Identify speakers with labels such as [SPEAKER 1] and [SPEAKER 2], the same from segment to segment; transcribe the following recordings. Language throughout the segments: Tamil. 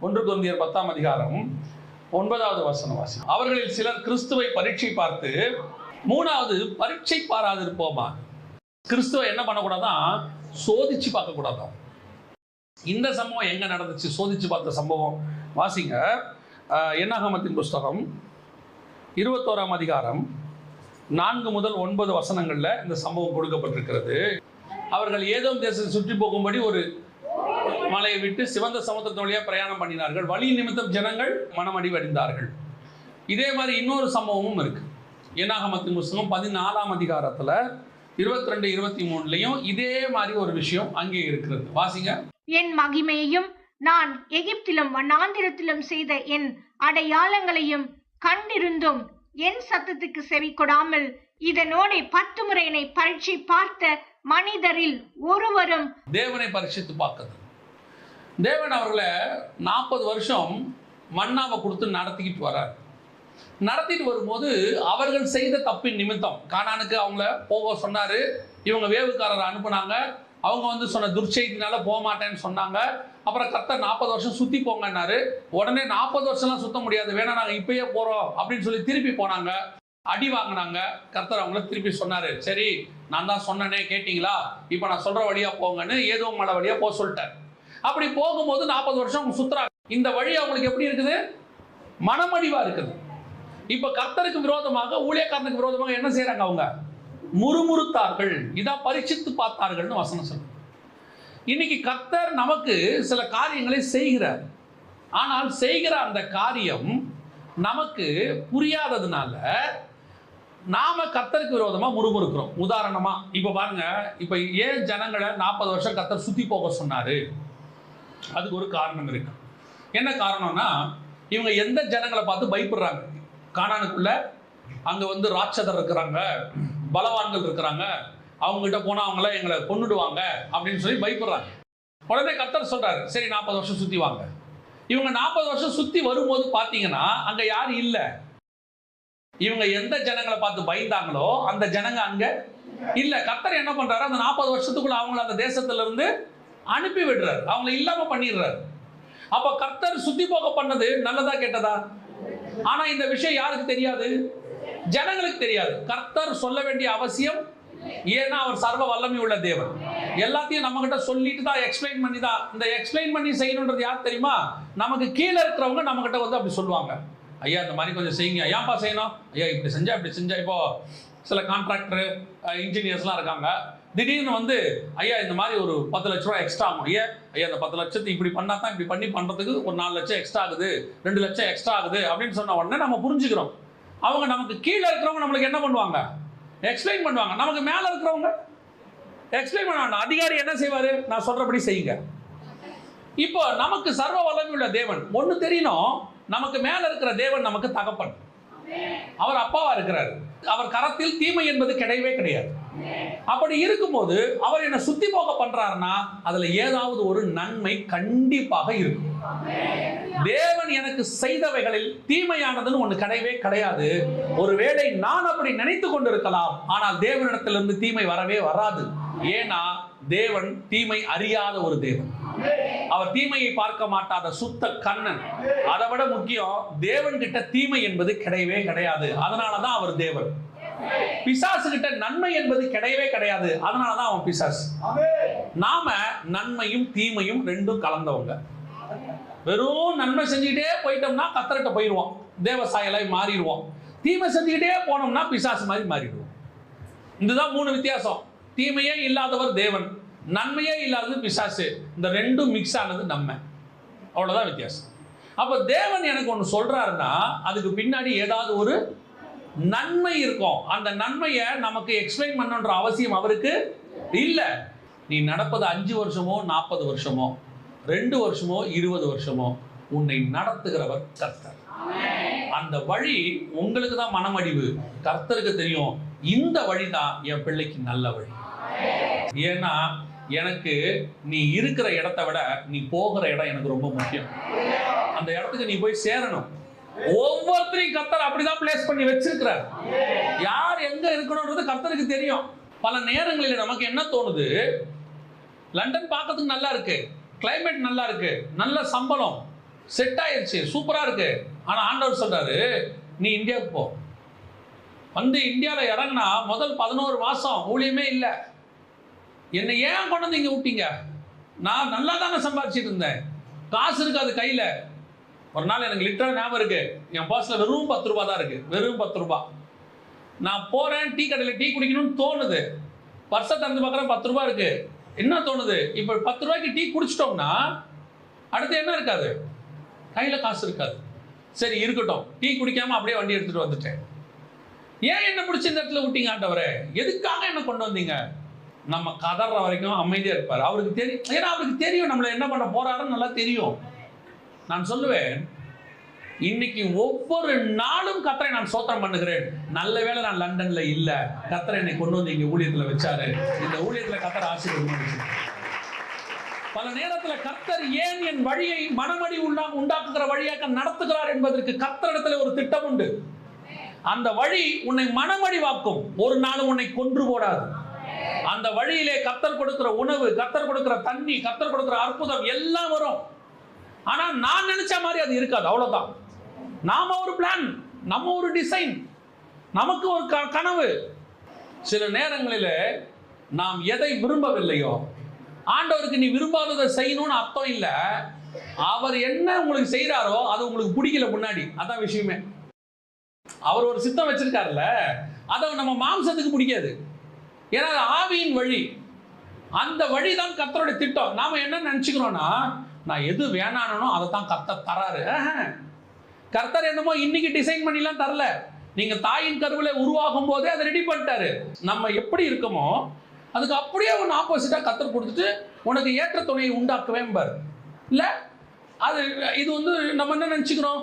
[SPEAKER 1] ஒன்று தொந்தியர் பத்தாம் அதிகாரம் ஒன்பதாவது வசனம் வாசி அவர்களில் சிலர் கிறிஸ்துவை பரீட்சை பார்த்து மூணாவது பரீட்சை பாராதிருப்போமா? கிறிஸ்துவை என்ன பண்ணக்கூடாதான் சோதிச்சு பார்க்கக்கூடாதான் இந்த சம்பவம் எங்க நடந்துச்சு? சோதிச்சு பார்த்த சம்பவம். வாசிங்க. அஹ், என்னாகமத்தின் புஸ்தகம் இருபத்தோராம் அதிகாரம் நான்கு முதல் ஒன்பது வசனங்களில் இந்த சம்பவம் கொடுக்கப்பட்டிருக்கிறது. அவர்கள் ஏதோ தேசத்தை சுற்றி போகும்படி ஒரு மலையை விட்டு சிவந்த சமுத்திரத்தின் வழியாக பிரயாணம் பண்ணினார்கள். வழி நிமித்தம் ஜனங்கள் மனமடிவடைந்தார்கள் இதே மாதிரி இன்னொரு சம்பவமும் இருக்கு. என்னாகமத்தின் புஸ்தகம் பதினாலாம் அதிகாரத்துல இருபத்தி ரெண்டு இருபத்தி மூணுலையும் இதே மாதிரி ஒரு விஷயம் அங்கே இருக்கிறது. வாசிங்க.
[SPEAKER 2] என் மகிமையையும் நான் எகிப்திலும் வண்ணாந்திரத்திலும் செய்த என் அடையாளங்களையும் கண்டிருந்தும் என் சத்தத்துக்கு செவி கொடாமல் இதனோடே பத்து முறை என்னை பரீட்சை பார்த்த மனிதரில் ஒருவரும்
[SPEAKER 1] தேவனை பரிசித்து பார்க்குது தேவன் அவர்களை நாற்பது வருஷம் மன்னாவை கொடுத்து நடத்திக்கிட்டு வர்றார். நடத்திட்டு வரும்போது அவர்கள் செய்த தப்பின் நிமித்தம் காணானுக்கு அவங்கள போக சொன்னார் இவங்க வேவுக்காரரை அனுப்புனாங்க அவங்க வந்து சொன்ன துர்ச்செய்தினால போக மாட்டேன்னு சொன்னாங்க அப்புறம் கர்த்தர் நாற்பது வருஷம் சுற்றி போங்கன்னாரு உடனே நாற்பது வருஷம்லாம் சுத்த முடியாது வேணா நாங்கள் இப்பயே போகிறோம் அப்படின்னு சொல்லி திருப்பி போனாங்க அடி வாங்கினாங்க கர்த்தர் அவங்கள திருப்பி சொன்னார் சரி நான் தான் சொன்னனே கேட்டிங்களா? இப்போ நான் சொல்கிற வழியாக போங்கன்னு ஏதோ மலை வழியாக போக சொல்லிட்டேன். அப்படி போகும்போது நாற்பது வருஷம் அவங்க சுத்துறாங்க. இந்த வழி அவங்களுக்கு எப்படி இருக்குது? மனமடிவா இருக்குது. இப்ப கர்த்தருக்கு விரோதமாக ஊழியக்காரனுக்கு விரோதமாக என்ன செய்யறாங்க அவங்க? முறுமுறுத்தார்கள். இதான் பரிசித்து பார்த்தார்கள்னு வசனம் சொல்லு இன்னைக்கு கர்த்தர் நமக்கு சில காரியங்களை செய்கிறார். ஆனால் செய்கிற அந்த காரியம் நமக்கு புரியாததுனால நாம கத்தருக்கு விரோதமா முறுமுறுக்கிறோம். உதாரணமா இப்ப பாருங்க இப்ப ஏன் ஜனங்களை நாற்பது வருஷம் கத்தர் சுத்தி போக சொன்னாரு? அதுக்கு ஒரு காரணம் இருக்கு. என்ன காரணம்னா இவங்க எந்த ஜனங்களை பார்த்து பயப்படுறாங்க? காணானுக்குள்ள அங்க வந்து ராட்சதர் இருக்கிறாங்க பலவான்கள் இருக்கிறாங்க அவங்ககிட்ட போனா அவங்கள எங்களை கொண்டுடுவாங்க அப்படின்னு சொல்லி பயப்படுறாங்க. உடனே கத்தர் சொல்றாரு சரி நாற்பது வருஷம் சுத்தி வாங்க. இவங்க நாற்பது வருஷம் சுத்தி வரும்போது பாத்தீங்கன்னா அங்க யாரும் இல்ல. இவங்க எந்த ஜனங்களை பார்த்து பயந்தாங்களோ அந்த ஜனங்க அங்க இல்ல. கத்தர் என்ன பண்றாரு? அந்த நாற்பது வருஷத்துக்குள்ள அவங்கள அந்த தேசத்துல இருந்து அனுப்பி விடுறாரு. அவங்கள இல்லாம பண்ணிடுறாரு. அப்ப கர்த்தர் சுத்தி போக பண்ணது நல்லதா கெட்டதா? ஆனா இந்த விஷயம் யாருக்கு தெரியாது? ஜனங்களுக்கு தெரியாது. கர்த்தர் சொல்ல வேண்டிய அவசியம் ஏன்னா அவர் சர்வ வல்லமை உள்ள தேவன். எல்லாத்தையும் நம்ம கிட்ட சொல்லிட்டு தான் எக்ஸ்பிளைன் பண்ணி தான் இந்த எக்ஸ்பிளைன் பண்ணி செய்யணுன்றது யார் தெரியுமா? நமக்கு கீழே இருக்கிறவங்க நம்ம கிட்ட வந்து அப்படி சொல்லுவாங்க. ஐயா இந்த மாதிரி கொஞ்சம் செய்யுங்க. ஏன்பா செய்யணும்? ஐயா இப்படி செஞ்சா இப்படி செஞ்சா இப்போ சில கான்ட்ராக்டரு இன்ஜினியர்ஸ்லாம் இருக்காங்க. திடீர்னு வந்து ஐயா இந்த மாதிரி ஒரு பத்து லட்ச ரூபா எக்ஸ்ட்ரா ஆகும் ஐயா ஐயா இந்த பத்து லட்சத்தை இப்படி பண்ணா தான் இப்படி பண்ணி பண்ணுறதுக்கு ஒரு நாலு லட்சம் எக்ஸ்ட்ரா ஆகுது. ரெண்டு லட்சம் எக்ஸ்ட்ரா ஆகுது அப்படின்னு சொன்ன உடனே நம்ம புரிஞ்சுக்கிறோம். அவங்க நமக்கு கீழே இருக்கிறவங்க நம்மளுக்கு என்ன பண்ணுவாங்க? எக்ஸ்பிளைன் பண்ணுவாங்க. நமக்கு மேலே இருக்கிறவங்க எக்ஸ்பிளைன் பண்ண வேண்டாம். அதிகாரி என்ன செய்வார்? நான் சொல்கிறபடி செய்யுங்க. இப்போ நமக்கு சர்வ வல்லமை உள்ள தேவன். ஒன்று தெரியணும். நமக்கு மேலே இருக்கிற தேவன் நமக்கு தகப்பன். அவர் அப்பாவா இருக்கிறார். அவர் கரத்தில் தீமை என்பது கிடையவே கிடையாது. அப்படி இருக்கும்போது அவர் என்ன சுத்தி போக பண்றாருன்னா அதுல ஏதாவது ஒரு நன்மை கண்டிப்பாக இருக்கும். தேவன் எனக்கு செய்தவைகளில் தீமையானதுன்னு ஒண்ணு கிடையவே கிடையாது. ஒருவேளை நான் அப்படி நினைத்து கொண்டிருக்கலாம் ஆனால் தேவனிடத்திலிருந்து தீமை வரவே வராது. ஏன்னா தேவன் தீமை அறியாத ஒரு தேவன். அவர் தீமையை பார்க்க மாட்டாத சுத்த கண்ணன் அதை விட முக்கியம் தேவன் கிட்ட தீமை என்பது கிடையவே கிடையாது. அதனாலதான் அவர் தேவன். பிசாசு கிட்ட நன்மை என்பது கிடையவே கிடையாது. அதனாலதான் அவன் பிசாசு. நாம நன்மையும் தீமையும் ரெண்டும் கலந்தவங்க. வெறும் நன்மை செஞ்சுக்கிட்டே போயிட்டோம்னா கத்தர்கிட்ட போயிடுவோம் தேவசாயலாய் மாறிடுவோம். தீமை செஞ்சுக்கிட்டே போனோம்னா பிசாசு மாதிரி மாறிடுவோம். இதுதான் மூணு வித்தியாசம். தீமையே இல்லாதவர் தேவன் நன்மையே இல்லாதது பிசாசு. இந்த ரெண்டும் மிக்ஸ் ஆனது நம்ம. அவ்வளோதான் வித்தியாசம். அப்போ தேவன் எனக்கு ஒன்று சொல்கிறாருன்னா அதுக்கு பின்னாடி ஏதாவது ஒரு நன்மை இருக்கும். அந்த நன்மையை நமக்கு எக்ஸ்பிளைன் பண்ணுன்ற அவசியம் அவருக்கு இல்லை. நீ நடப்பது அஞ்சு வருஷமோ நாற்பது வருஷமோ ரெண்டு வருஷமோ இருபது வருஷமோ உன்னை நடத்துகிறவர் கர்த்தர். அந்த வழி உங்களுக்கு தான் மனமடிவு. கர்த்தருக்கு தெரியும். இந்த வழி தான் என் பிள்ளைக்கு நல்ல வழி. ஏன்னா எனக்கு நீ இருக்கிற இடத்த விட நீ போகிற இடம் எனக்கு ரொம்ப முக்கியம். அந்த இடத்துக்கு நீ போய் சேரணும். ஒவ்வொருத்தரையும் கத்தர் அப்படிதான் பிளேஸ் பண்ணி வச்சிருக்கிறார். யார் எங்க இருக்கணும்ன்றது கத்தருக்கு தெரியும். பல நேரங்களில் நமக்கு என்ன தோணுது? லண்டன் பார்க்கறதுக்கு நல்லா இருக்கு. கிளைமேட் நல்லா இருக்கு. நல்ல சம்பளம். செட் ஆயிருச்சு. சூப்பரா இருக்கு. ஆனா ஆண்டவர் சொல்றாரு நீ இந்தியாவுக்கு போ. வந்து இந்தியாவில் இறங்கினா முதல் பதினோரு மாசம் ஊழியமே இல்லை. என்னை ஏன் கொண்டு வந்து இங்கே விட்டீங்க? நான் நல்லா தானே சம்பாதிச்சிட்டு இருந்தேன் காசு இருக்காது கையில். ஒரு நாள் எனக்கு லிட்டராக ஞாபகம் இருக்கு. என் பர்ஸில் வெறும் பத்து ரூபா தான் இருக்குது வெறும் பத்து ரூபா நான் போகிறேன் டீ கடையில் டீ குடிக்கணும்னு தோணுது. பர்ஸை திறந்து பார்க்குறேன் பத்து ரூபா இருக்கு. என்ன தோணுது? இப்போ பத்து ரூபாய்க்கு டீ குடிச்சிட்டோம்னா அடுத்து என்ன இருக்காது? கையில் காசு இருக்காது. சரி இருக்கட்டும். டீ குடிக்காமல் அப்படியே வண்டி எடுத்துகிட்டு வந்துட்டேன். ஏன் என்ன பிடிச்ச இந்த இடத்துல விட்டீங்க ஆண்டவரே? எதுக்காக என்ன கொண்டு வந்தீங்க? நம்ம கதற வரைக்கும் அமைதியா இருப்பார். அவருக்கு தெரியும் ஏன்னா அவருக்கு தெரியும் நம்மளை என்ன பண்ண போறாருன்னு நல்லா தெரியும். நான் சொல்லுவேன் இன்னைக்கு ஒவ்வொரு நாளும் கத்தரை நான் சோத்திரம் பண்ணுகிறேன். நல்ல வேளை நான் லண்டன்ல இல்ல. கத்தரை என்னை கொண்டு வந்து இங்க ஊழியத்துல வச்சாரு. இந்த ஊழியத்துல கத்தரை ஆசீர்வாதம் பல நேரத்துல கத்தர் ஏன் என் வழியை மனமடி உண்டா உண்டாக்குகிற வழியாக நடத்துகிறார் என்பதற்கு கத்தரிடத்துல ஒரு திட்டம் உண்டு அந்த வழி உன்னை மனமடிவாக்கும் ஒரு நாள் உன்னை கொன்று போடாது. அந்த வழியிலே கத்தர் கொடுக்கிற உணவு கத்தர் கொடுக்கிற தண்ணி கத்தர் கொடுக்கிற அற்புதம் எல்லாம் வரும். ஆனா நான் நினைச்ச மாதிரி அது இருக்காது அவ்வளவுதான். நாம ஒரு பிளான் நம்ம ஒரு டிசைன் நமக்கு ஒரு க- கனவு. சில நேரங்களில் நாம் எதை விரும்பவில்லையோ ஆண்டவருக்கு நீ விரும்பாததை செய்யணும்னு அர்த்தம் இல்லை. அவர் என்ன உங்களுக்கு செய்கிறாரோ அது உங்களுக்கு பிடிக்கல முன்னாடி. அதான் விஷயமே. அவர் ஒரு சித்தம் வச்சிருக்காருல்ல அதை நம்ம மாம்சத்துக்கு பிடிக்காது. ஏன்னா அது ஆவியின் வழி. அந்த வழி தான் கத்தருடைய திட்டம். நாம் என்ன நினச்சிக்கிறோன்னா நான் எது வேணானோ அதை தான் கர்த்தர் தராரு. கர்த்தர் என்னமோ இன்னைக்கு டிசைன் பண்ணிலாம் தரல. நீங்க தாயின் கருவில் உருவாகும் போதே அதை ரெடி பண்ணிட்டாரு. நம்ம எப்படி இருக்கோமோ அதுக்கு அப்படியே ஒன்று ஆப்போசிட்டாக கத்தர் கொடுத்துட்டு உனக்கு ஏற்ற துணையை உண்டாக்குவேன் பாரு. இல்லை? அது இது வந்து நம்ம என்ன நினச்சிக்கிறோம்?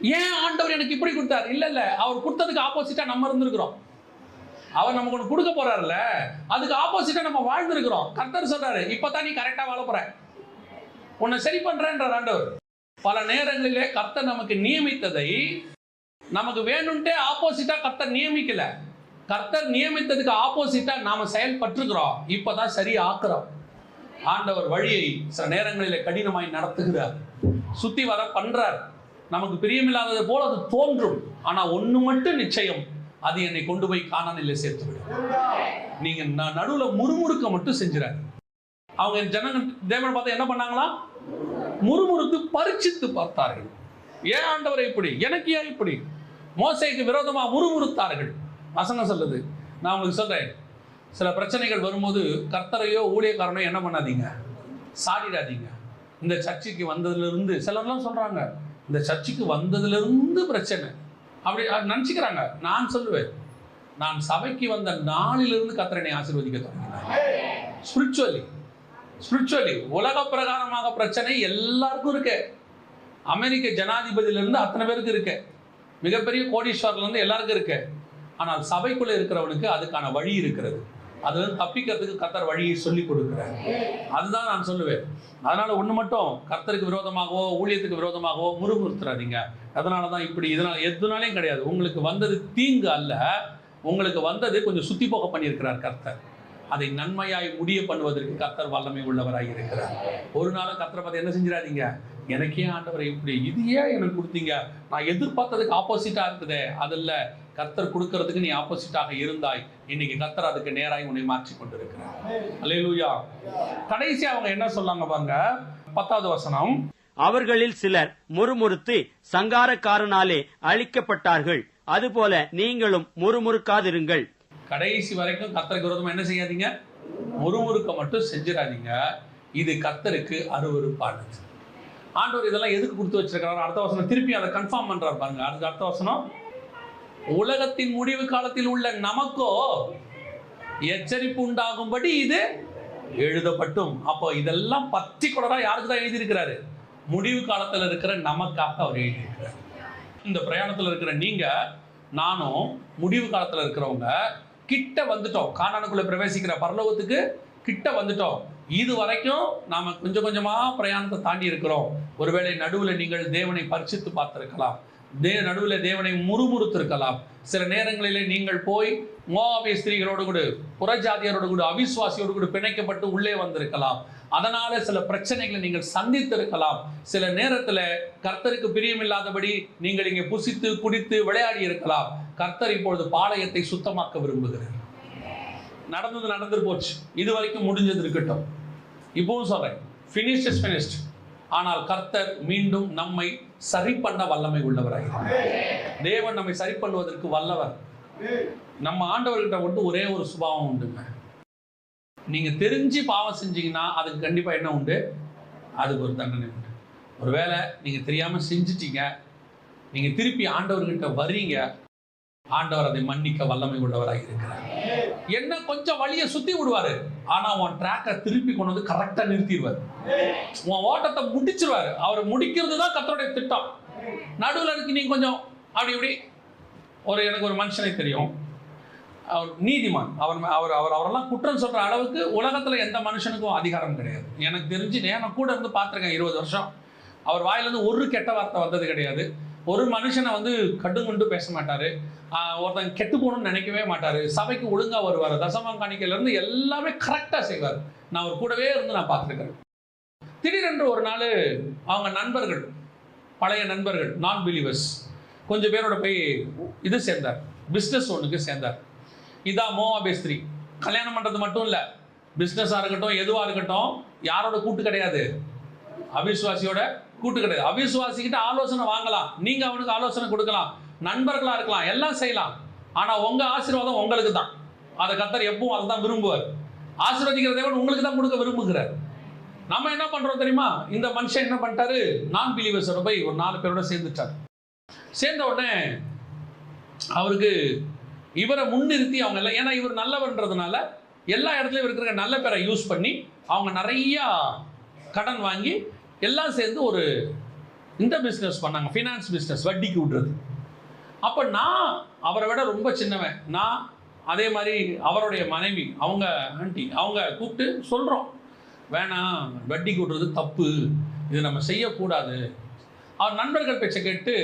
[SPEAKER 1] ஏன் ஆண்டவர் எனக்கு இப்படி கொடுத்தார்? இல்லை இல்லை. அவர் கொடுத்ததுக்கு ஆப்போசிட்டாக நம்ம இருந்திருக்கிறோம். அவர் நமக்கு ஒன்று கொடுக்க போறாருல்ல? அதுக்கு ஆப்போசிட்டா நம்ம வாழ்ந்துருக்கிறோம். கர்த்தர் சொல்றாரு இப்பதான் நீ கரெக்டா வாழ போற. உன்னை சரி பண்றேன்றார் ஆண்டவர். பல நேரங்களிலே கர்த்தர் நமக்கு நியமித்ததை நமக்கு வேணும்ட்டே ஆப்போசிட்டா கர்த்தர் நியமிக்கல. கர்த்தர் நியமித்ததுக்கு ஆப்போசிட்டா நாம செயல்பட்டுருக்கிறோம். இப்பதான் சரி ஆக்குறோம் ஆண்டவர் வழியை சில நேரங்களில் கடினமாய் நடத்துகிறார். சுத்தி வர பண்றார். நமக்கு பிரியமில்லாதது போல அது தோன்றும். ஆனா ஒண்ணு மட்டும் நிச்சயம். அது என்னை கொண்டு போய் காணானிலே சேர்த்து விடும் நீங்க நடுவுல முறுமுறுக்க மட்டும் செஞ்சுறாரு அவங்க ஜனங்க தேவன் பார்த்து என்ன பண்ணாங்களா? முறுமுறுத்து பரிச்சித்து பார்த்தார்கள். ஏன் ஆண்டவரை இப்படி? எனக்கு ஏன் இப்படி? மோசைக்கு விரோதமா முறுமுறுத்தார்கள். வசனம் சொல்லுது. நான் உங்களுக்கு சொல்றேன். சில பிரச்சனைகள் வரும்போது கர்த்தரையோ ஊழியக்காரனையோ என்ன பண்ணாதீங்க? சாடிடாதீங்க. இந்த சர்ச்சுக்கு வந்ததுலேருந்து சிலர்லாம் சொல்றாங்க. இந்த சர்ச்சுக்கு வந்ததுலேருந்து பிரச்சனை. அப்படி நினச்சிக்கிறாங்க. நான் சொல்லுவேன் நான் சபைக்கு வந்த நாளிலிருந்து கத்திரனை ஆசீர்வதிக்க தொடங்கினேன் ஸ்பிரிச்சுவலி ஸ்பிரிச்சுவலி உலக பிரகாரமாக பிரச்சனை எல்லாருக்கும் இருக்கு. அமெரிக்க ஜனாதிபதியிலிருந்து அத்தனை பேருக்கு இருக்கு. மிகப்பெரிய கோடீஸ்வரர்லேருந்து எல்லாருக்கும் இருக்கு. ஆனால் சபைக்குள்ளே இருக்கிறவனுக்கு அதுக்கான வழி இருக்கிறது. அது வந்து தப்பிக்கிறதுக்கு கத்தர் வழியை சொல்லி கொடுக்குறாரு. அதுதான் நான் சொல்லுவேன். அதனால ஒன்று மட்டும் கர்த்தருக்கு விரோதமாகவோ ஊழியத்துக்கு விரோதமாகவோ முறுமுறுத்துறாதீங்க. அதனால தான் இப்படி இதனால் எதுனாலையும் கிடையாது. உங்களுக்கு வந்தது தீங்கு அல்ல உங்களுக்கு வந்தது கொஞ்சம் சுத்தி போக பண்ணியிருக்கிறார் கர்த்தர். அதை நன்மையாய் முடிய பண்ணுவதற்கு கத்தர் வல்லமை உள்ளவராக இருக்கிறார். ஒரு நாளும் கத்தரை பார்த்து என்ன செஞ்சிடாதீங்க? எனக்கே ஆண்டவரை இப்படி இது ஏன் எனக்கு கொடுத்தீங்க? நான் எதிர்பார்த்ததுக்கு ஆப்போசிட்டாக இருக்குதே. அதில் கர்த்தர் கொடுக்கறதுக்கு நீ ஆப்போசிட்டாக இருந்தாய். இன்னைக்கு கர்த்தர் அதுக்கு நேராய் உன்னை மாற்றி கொண்டிருக்கிறார். அல்லேலூயா கடைசி அவங்க என்ன சொன்னாங்க பாருங்க? பத்தாவது வசனம்.
[SPEAKER 3] அவர்களில் சிலர் முறுமுறுத்து சங்காரக்காரனாலே அழிக்கப்பட்டார்கள். அதுபோல நீங்களும் முறுமுறுக்காதிருங்கள்.
[SPEAKER 1] கடைசி வரைக்கும் கர்த்தருக்கு விரோதமா என்ன செய்யாதீங்க? முறுமுறுக்க மட்டும் செஞ்சிடாதீங்க. இது கர்த்தருக்கு அருவருப்பானது. ஆண்டவர் இதெல்லாம் எதுக்கு கொடுத்து வச்சிருக்கிறார்? அடுத்த வசனம் திருப்பி அதை கன்ஃபார்ம் பண்றாரு பாருங்க. அதுக்கு அடுத்த வசனம். உலகத்தின் முடிவு காலத்தில் உள்ள நமக்கோ எச்சரிப்பு உண்டாகும்படி இது எழுதப்பட்டும். அப்போ இதெல்லாம் பர்டிகுலரா யாருக்கு தான் எழுதியிருக்கிறாரு? முடிவு காலத்துல இருக்கிற நமக்காக அவர் எழுதியிருக்கிறார். இந்த பிரயாணத்துல இருக்கிற நீங்க நானும் முடிவு காலத்துல இருக்கிறவங்க கிட்ட வந்துட்டோம். கானானுக்குள்ள பிரவேசிக்கிற பரலோகத்துக்கு கிட்ட வந்துட்டோம். இது வரைக்கும் நாம கொஞ்சம் கொஞ்சமா பிரயாணத்தை தாண்டி இருக்கிறோம். ஒருவேளை நடுவில் நீங்கள் தேவனை பரிசித்து பார்த்திருக்கலாம். தே நடுவில் தேவனை முறுமுறுத்திருக்கலாம். சில நேரங்களிலே நீங்கள் போய் மோவாபிய ஸ்திரீகளோடு கூட புறஜாதியரோடு கூட அவிஸ்வாசியோடு கூட பிணைக்கப்பட்டு உள்ளே வந்திருக்கலாம். அதனால சில பிரச்சனைகளை நீங்கள் சந்தித்திருக்கலாம். சில நேரத்தில் கர்த்தருக்கு பிரியமில்லாதபடி நீங்கள் இங்கே புசித்து குடித்து விளையாடி இருக்கலாம். கர்த்தர் இப்பொழுது பாளையத்தை சுத்தமாக்க விரும்புகிறார். நடந்தது நடந்து போச்சு. இது வரைக்கும் முடிஞ்சது இருக்கட்டும். இப்பவும் சொல்றேன். ஃபினிஷ் இஸ் ஃபினிஷ்ட் ஆனால் கர்த்தர் மீண்டும் நம்மை சரி பண்ண வல்லமை உள்ளவராக தேவன் நம்மை சரி பண்ணுவதற்கு வல்லவர். நம்ம ஆண்டவர்கிட்ட வந்து ஒரே ஒரு சுபாவம் உண்டுங்க நீங்க தெரிஞ்சு பாவம் செஞ்சீங்கன்னா அதுக்கு கண்டிப்பா என்ன உண்டு? அதுக்கு ஒரு தண்டனை உண்டு. ஒருவேளை நீங்க தெரியாம செஞ்சிட்டீங்க. நீங்க திருப்பி ஆண்டவர்கிட்ட வர்றீங்க. ஆண்டவர் அதை மன்னிக்க வல்லமை உள்ளவராக இருக்கிறார் என்ன கொஞ்சம் வழியை சுத்தி விடுவாரு. ஆனா உன் ட்ராக்கை திருப்பி கொண்டு வந்து கரெக்டா நிறுத்திடுவார். உன் ஓட்டத்தை முடிச்சிருவாரு. அவர் முடிக்கிறது தான் கத்தருடைய திட்டம். நடுவில் இருக்கு நீ கொஞ்சம் அப்படி இப்படி. ஒரு எனக்கு ஒரு மனுஷனை தெரியும். அவர் நீதிமான். அவர் அவர் அவர் அவரெல்லாம் குற்றம் சொல்ற அளவுக்கு உலகத்துல எந்த மனுஷனுக்கும் அதிகாரம் கிடையாது. எனக்கு தெரிஞ்சு நான் கூட இருந்து பார்த்துருக்கேன் இருபது வருஷம். அவர் வாயிலிருந்து ஒரு கெட்ட வார்த்தை வந்தது கிடையாது. ஒரு மனுஷனை வந்து கடுங்குண்டு பேச மாட்டாரு. ஒருத்தன் கெட்டு போகணும்னு நினைக்கவே மாட்டாரு. சபைக்கு ஒழுங்கா வருவார். தசமம் காணிக்கையிலேருந்து எல்லாமே கரெக்டாக செய்வார். நான் அவர் கூடவே இருந்து நான் பார்த்துருக்கேன் திடீரென்று ஒரு நாள் அவங்க நண்பர்கள் பழைய நண்பர்கள் நான் பிலீவர்ஸ் கொஞ்சம் பேரோட போய் இது சேர்ந்தார். பிஸ்னஸ் ஒன்றுக்கு சேர்ந்தார். இதான் மோவா பேஸ்திரி கல்யாணம் பண்ணுறது மட்டும் இல்லை. பிஸ்னஸாக இருக்கட்டும் எதுவாக இருக்கட்டும் யாரோட கூட்டு கிடையாது. அவிஸ்வாசியோட கூட்டு கிடையாது. அவிசுவாசிக்கிட்ட ஆலோசனை வாங்கலாம். நீங்கள் அவனுக்கு ஆலோசனை கொடுக்கலாம். நண்பர்களாக இருக்கலாம். எல்லாம் செய்யலாம். ஆனால் உங்கள் ஆசீர்வாதம் உங்களுக்கு தான். அதை கத்தர் எப்பவும் அதை தான் விரும்புவார். ஆசீர்வதிக்கிற தேவன் உங்களுக்கு தான் கொடுக்க விரும்புகிறார். நம்ம என்ன பண்றோம் தெரியுமா? இந்த மனுஷன் என்ன பண்ணிட்டாரு? நான் பிலீவர்ஸோட போய் ஒரு நாலு பேரோட சேர்ந்துட்டார். சேர்ந்த உடனே அவருக்கு இவரை முன்னிறுத்தி அவங்க எல்லாம் ஏன்னா இவர் நல்லவன்றதுனால எல்லா இடத்துலையும் இருக்கிற நல்ல பேரை யூஸ் பண்ணி அவங்க நிறையா கடன் வாங்கி எல்லாம் சேர்ந்து ஒரு இந்த பிஸ்னஸ் பண்ணாங்க. ஃபினான்ஸ் பிஸ்னஸ் வட்டிக்கு விடுறது. அப்போ நான் அவரை விட ரொம்ப சின்னவன். நான் அதே மாதிரி அவருடைய மனைவி அவங்க ஆண்டி அவங்க கூப்பிட்டு சொல்கிறோம் வேணாம் வட்டிக்கு கூட்டுறது தப்பு. இது நம்ம செய்யக்கூடாது. அவர் நண்பர்கள் பேச்சை கேட்டு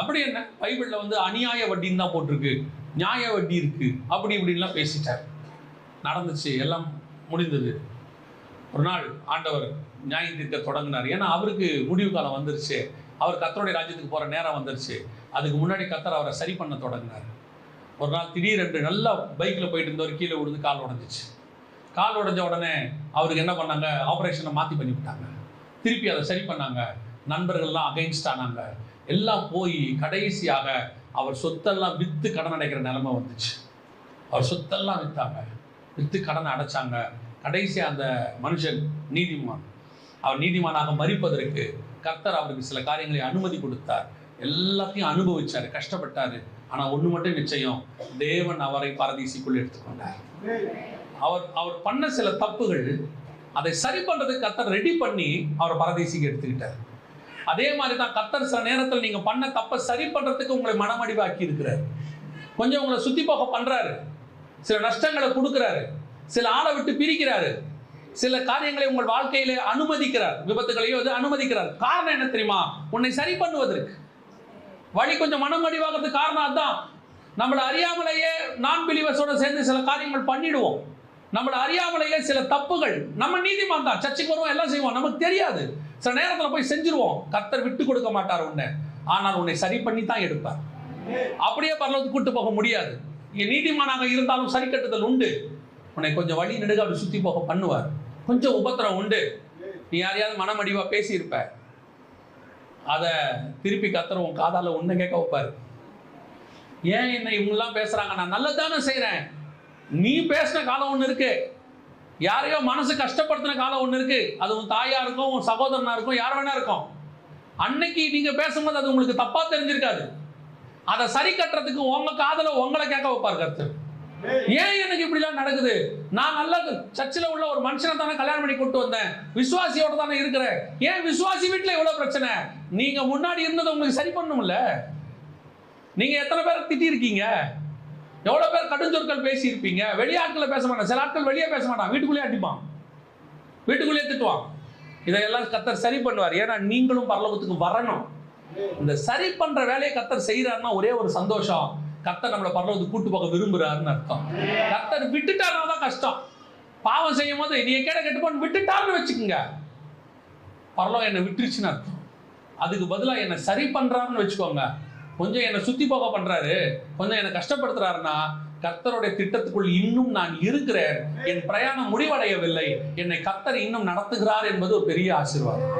[SPEAKER 1] அப்படி என்ன? பைபிளில் வந்து அநியாய வட்டின்னு தான் போட்டிருக்கு. நியாய வட்டி இருக்குது அப்படி இப்படின்லாம் பேசிட்டார். நடந்துச்சு எல்லாம் முடிந்தது. ஒரு நாள் ஆண்டவர் நியாய தீர்க்க தொடங்கினார். ஏன்னா அவருக்கு முடிவு காலம் வந்துருச்சு. அவர் கத்தருடைய ராஜ்யத்துக்கு போகிற நேரம் வந்துருச்சு. அதுக்கு முன்னாடி கத்தர் அவரை சரி பண்ண தொடங்கினார். ஒரு நாள் திடீரென்று நல்லா பைக்கில் போயிட்டு இருந்தவர் கீழே விழுந்து கால் உடஞ்சிச்சு. கால் உடைஞ்ச உடனே அவருக்கு என்ன பண்ணாங்க? ஆப்ரேஷனை மாற்றி பண்ணிவிட்டாங்க திருப்பி அதை சரி பண்ணாங்க. நண்பர்கள்லாம் அகைன்ஸ்ட் ஆனாங்க. எல்லாம் போய் கடைசியாக அவர் சொத்தெல்லாம் விற்று கடன் அடைக்கிற நிலமை வந்துச்சு. அவர் சொத்தெல்லாம் விற்றாங்க விற்று கடன் அடைச்சாங்க. கடைசி அந்த மனுஷன் நீதிமான். அவர் நீதிமானாக மறிப்பதற்கு கர்த்தர் அவருக்கு சில காரியங்களை அனுமதி கொடுத்தார். எல்லாத்தையும் அனுபவிச்சார் கஷ்டப்பட்டாரு. ஆனா ஒன்று மட்டும் நிச்சயம் தேவன் அவரை பரதீசிக்குள் எடுத்துக்கொண்டார். அவர் அவர் பண்ண சில தப்புகள் அதை சரி பண்றதுக்கு கர்த்தர் ரெடி பண்ணி அவரை பரதேசிக்கு எடுத்துக்கிட்டார். அதே மாதிரி தான் கர்த்தர் சில நேரத்தில் நீங்க பண்ண தப்பை சரி பண்றதுக்கு உங்களை மனமடிவாக்கி இருக்கிறார் கொஞ்சம் உங்களை சுத்தி போக பண்றாரு. சில நஷ்டங்களை கொடுக்குறாரு. சில ஆளை விட்டு பிரிக்கிறாரு. சில காரியங்களை உங்கள் வாழ்க்கையிலே அனுமதிக்கிறார். விபத்துகளையோ இது அனுமதிக்கிறார். காரணம் என்ன தெரியுமா? உன்னை சரி பண்ணுவதற்கு. வழி கொஞ்சம் மனமடிவாகிறதுக்கு காரணம் அதான். நம்மளை அறியாமலேயே நான் பிலிவர்ஸோட சேர்ந்து சில காரியங்கள் பண்ணிடுவோம். நம்மளை அறியாமலேயே சில தப்புகள். நம்ம நீதிமான் தான். சர்ச்சைக்கு வருவோம் எல்லாம் செய்வோம். நமக்கு தெரியாது. சில நேரத்தில் போய் செஞ்சிருவோம். கத்தர் விட்டு கொடுக்க மாட்டார் உன்னை. ஆனால் உன்னை சரி பண்ணி தான் எடுப்பார். அப்படியே பரலத்துக்கு கூட்டு போக முடியாது. நீதிமானாக இருந்தாலும் சரி கட்டுதல் உண்டு. உன்னை கொஞ்சம் வழி நெடுக அப்படி சுற்றி போக பண்ணுவார். கொஞ்சம் உபத்திரம் உண்டு. நீ யாரையாவது மனமடிவாக பேசியிருப்ப. அதை திருப்பி கத்துற உன் காதால் ஒண்ணு கேட்க வைப்பார். ஏன் என்ன இவங்கெல்லாம் பேசுகிறாங்க நான் நல்லதானே செய்கிறேன் நீ பேசின காலம் ஒன்று இருக்கு. யாரையோ மனசு கஷ்டப்படுத்தின காலம் ஒன்று இருக்கு. அது உன் தாயா இருக்கும் உன் சகோதரனா இருக்கும் யார் வேணா இருக்கும். அன்னைக்கு நீங்க பேசும்போது அது உங்களுக்கு தப்பா தெரிஞ்சிருக்காது. அதை சரி கட்டுறதுக்கு உங்க காதல உங்களை கேட்க வைப்பார் கருத்து ஏன் எனக்கு இப்படிலாம் நடக்குது? நான் நல்ல சர்ச்சில் உள்ள ஒரு மனுஷனை தானே கல்யாணம் பண்ணி கூட்டு வந்தேன். விசுவாசியோட தானே இருக்கிறேன். ஏன் விசுவாசி வீட்டில் இவ்வளோ பிரச்சனை? நீங்க முன்னாடி இருந்ததை உங்களுக்கு சரி பண்ணும்ல? நீங்க எத்தனை பேரை திட்டிருக்கீங்க? எவ்வளவு பேர் கடுஞ்சொற்கள் பேசியிருப்பீங்க? வெளியாட்களை பேச மாட்டான். சில ஆட்கள் வெளியே பேச மாட்டான். வீட்டுக்குள்ளேயே அடிப்பான். வீட்டுக்குள்ளேயே திட்டுவான். இதையெல்லாம் கத்தர் சரி பண்ணுவார். ஏன்னா நீங்களும் பரலோகத்துக்கு வரணும். இந்த சரி பண்ற வேலையை கத்தர் செய்யறாருன்னா ஒரே ஒரு சந்தோஷம். கத்தர் நம்மளை பரலோகத்துக்கு கூட்டு போக விரும்புறாருன்னு அர்த்தம். கத்தர் விட்டுட்டாருன்னா தான் கஷ்டம். பாவம் செய்யும் போது நீ கேட கெட்டு போன்னு விட்டுட்டான்னு வச்சுக்கோங்க. பரலோகம் என்னை விட்டுருச்சுன்னு அர்த்தம். அதுக்கு பதிலாக என்னை சரி பண்றாருன்னு வச்சுக்கோங்க. கொஞ்சம் என்னை சுத்தி போக பண்றாரு. கொஞ்சம் என்னை கஷ்டப்படுத்துறாருன்னா கர்த்தருடைய திட்டத்துக்குள் இன்னும் நான் இருக்கிறேன். என் பிரயாணம் முடிவடையவில்லை. என்னை கர்த்தர் இன்னும் நடத்துகிறார் என்பது ஒரு பெரிய ஆசீர்வாதம்.